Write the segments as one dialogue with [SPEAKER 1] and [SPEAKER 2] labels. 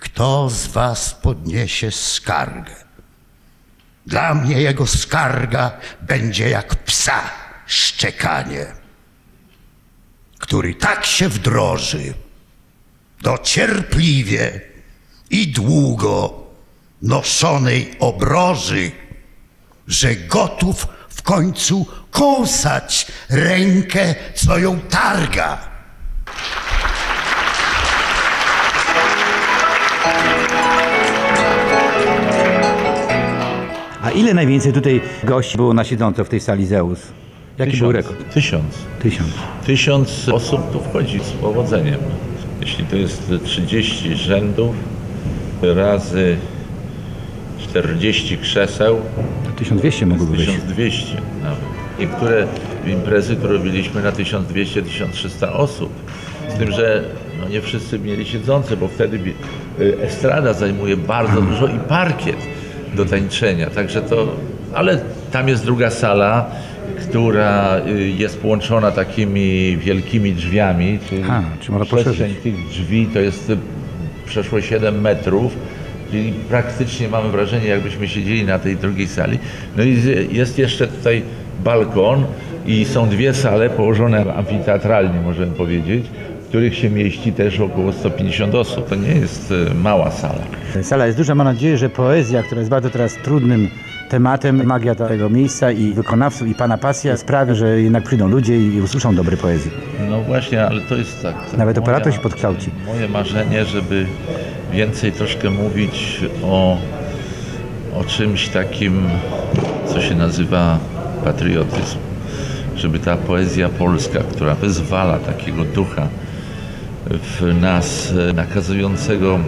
[SPEAKER 1] kto z was podniesie skargę. Dla mnie jego skarga będzie jak psa szczekanie, który tak się wdroży do cierpliwie i długo noszonej obroży, że gotów w końcu kąsać rękę, co ją targa.
[SPEAKER 2] A ile najwięcej tutaj gości było na siedząco w tej sali Zeus? Jaki był rekord?
[SPEAKER 3] Tysiąc.
[SPEAKER 2] Tysiąc.
[SPEAKER 3] Tysiąc osób tu wchodzi z powodzeniem. Jeśli to jest 30 rzędów razy 40 krzeseł,
[SPEAKER 2] To 1200 mogłoby być.
[SPEAKER 3] 1200 nawet. Niektóre imprezy to robiliśmy na 1200-1300 osób. Z tym, że no nie wszyscy mieli siedzące, bo wtedy y, estrada zajmuje bardzo dużo i parkiet do tańczenia. Także to, ale tam jest druga sala, która y, jest połączona takimi wielkimi drzwiami, czyli
[SPEAKER 2] A, czy można
[SPEAKER 3] przestrzeń tych drzwi to jest y, przeszło 7 metrów, czyli praktycznie mamy wrażenie, jakbyśmy siedzieli na tej drugiej sali. No i jest jeszcze tutaj balkon i są dwie sale położone amfiteatralnie, możemy powiedzieć, których się mieści też około 150 osób. To nie jest y, mała sala.
[SPEAKER 2] Sala jest duża. Mam nadzieję, że poezja, która jest bardzo teraz trudnym tematem, magia tego miejsca i wykonawców i pana pasja sprawi, że jednak przyjdą ludzie i usłyszą dobre poezji.
[SPEAKER 3] No właśnie, ale to jest tak. tak
[SPEAKER 2] Nawet operator się podkształci.
[SPEAKER 3] Moje marzenie, żeby więcej troszkę mówić o, o czymś takim, co się nazywa patriotyzm. Żeby ta poezja polska, która wyzwala takiego ducha w nas e, nakazującego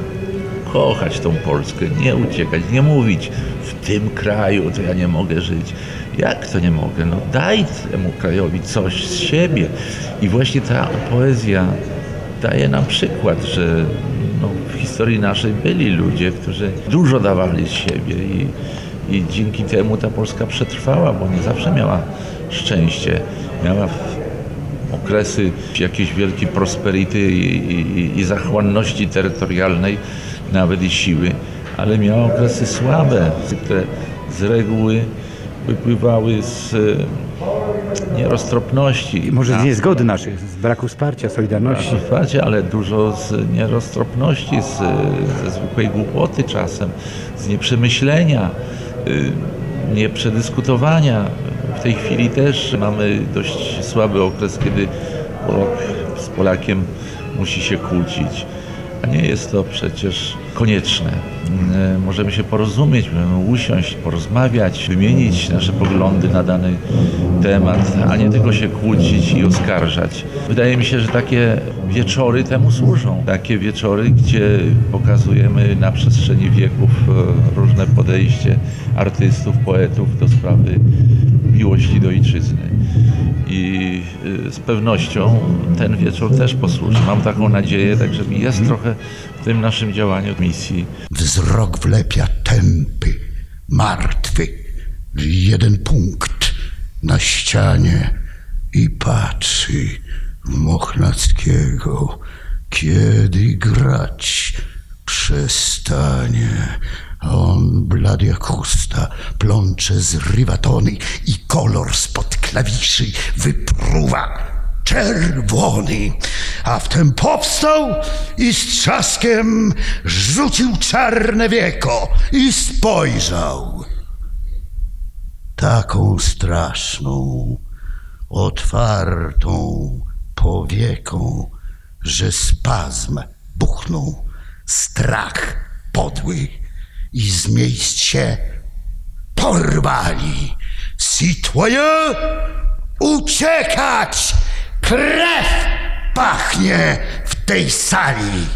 [SPEAKER 3] kochać tą Polskę, nie uciekać, nie mówić w tym kraju to ja nie mogę żyć. Jak to nie mogę? No daj temu krajowi coś z siebie. I właśnie ta poezja daje nam przykład, że no, w historii naszej byli ludzie, którzy dużo dawali z siebie i, i dzięki temu ta Polska przetrwała, bo nie zawsze miała szczęście. Miała okresy jakiejś wielkiej prosperity i, i, i zachłanności terytorialnej, nawet i siły, ale miała okresy słabe, które z reguły wypływały z e, nieroztropności.
[SPEAKER 2] I może z
[SPEAKER 3] Na-
[SPEAKER 2] niezgody naszych, z braku wsparcia, solidarności.
[SPEAKER 3] Otwarcie, ale dużo z nieroztropności, z, ze zwykłej głupoty czasem, z nieprzemyślenia, y, nieprzedyskutowania. W tej chwili też mamy dość słaby okres, kiedy Polak z Polakiem musi się kłócić. A nie jest to przecież konieczne. Y, Możemy się porozumieć, możemy usiąść, porozmawiać, wymienić nasze poglądy na dany temat, a nie tylko się kłócić i oskarżać. Wydaje mi się, że takie wieczory temu służą. Takie wieczory, gdzie pokazujemy na przestrzeni wieków e, różne podejście artystów, poetów do sprawy miłości do ojczyzny. I y, z pewnością ten wieczór też posłuży. Mam taką nadzieję, także jest trochę w tym naszym działaniu misji
[SPEAKER 1] Wzrok wlepia tępy, martwy, w jeden punkt na ścianie i patrzy w Mochnackiego, kiedy grać przestanie. On blady jak chusta, plącze zrywa tony i kolor spod klawiszy wypruwa. Czerwony, a wtem powstał i z trzaskiem rzucił czarne wieko i spojrzał. Taką straszną, otwartą powieką, że spazm buchnął, strach podły i z miejsc się porwali. Citoyen, uciekać! Krew pachnie w tej sali.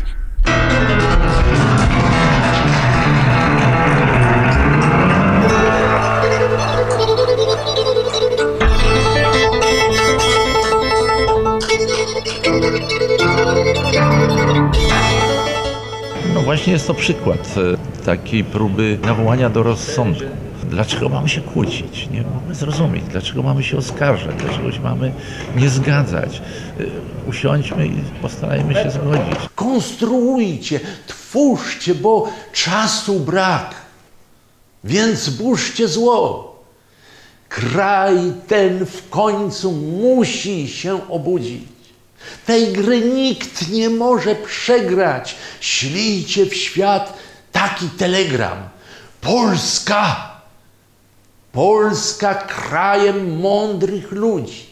[SPEAKER 3] Właśnie jest to przykład e, takiej próby nawołania do rozsądku. Dlaczego mamy się kłócić? Nie mamy zrozumieć. Dlaczego mamy się oskarżać? Dlaczego się mamy nie zgadzać? E, Usiądźmy i postarajmy się zgodzić.
[SPEAKER 4] Konstruujcie, twórzcie
[SPEAKER 3] bo czasu brak, więc burzcie zło. Kraj ten w końcu musi się obudzić. Tej gry nikt nie może przegrać. Ślijcie w świat taki telegram. Polska! Polska krajem mądrych ludzi.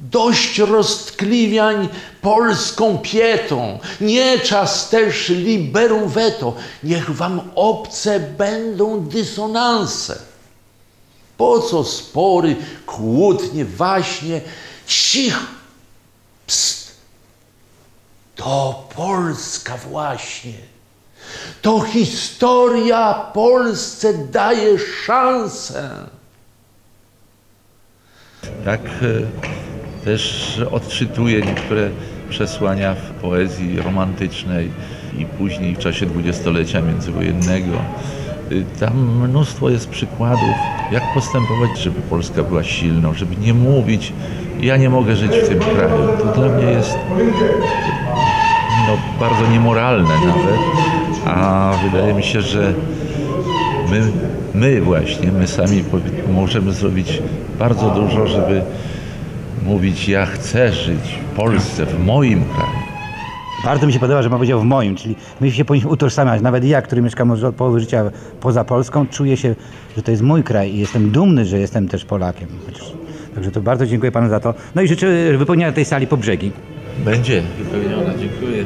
[SPEAKER 3] Dość roztkliwiań polską pietą. Nie czas też liberum veto. Niech wam obce będą dysonanse. Po co spory, kłótnie, waśnie? Cicho! To Polska właśnie. To historia Polsce daje szansę.
[SPEAKER 5] Tak e, też odczytuję niektóre przesłania w poezji romantycznej i później w czasie dwudziestolecia międzywojennego. Y, Tam mnóstwo jest przykładów, jak postępować, żeby Polska była silną, żeby nie mówić, ja nie mogę żyć w tym kraju. To dla mnie jest no, bardzo niemoralne nawet, a wydaje mi się, że my, my właśnie, my sami możemy zrobić bardzo dużo, żeby mówić, ja chcę żyć w Polsce, w moim kraju.
[SPEAKER 2] Bardzo mi się podoba, że pan powiedział w moim, czyli my się powinniśmy utożsamiać. Nawet ja, który mieszkam od połowy życia poza Polską, czuję się, że to jest mój kraj i jestem dumny, że jestem też Polakiem. Chociaż- Także to bardzo dziękuję panu za to. No i życzę wypełnienia tej sali po brzegi.
[SPEAKER 5] Będzie wypełniona, dziękuję.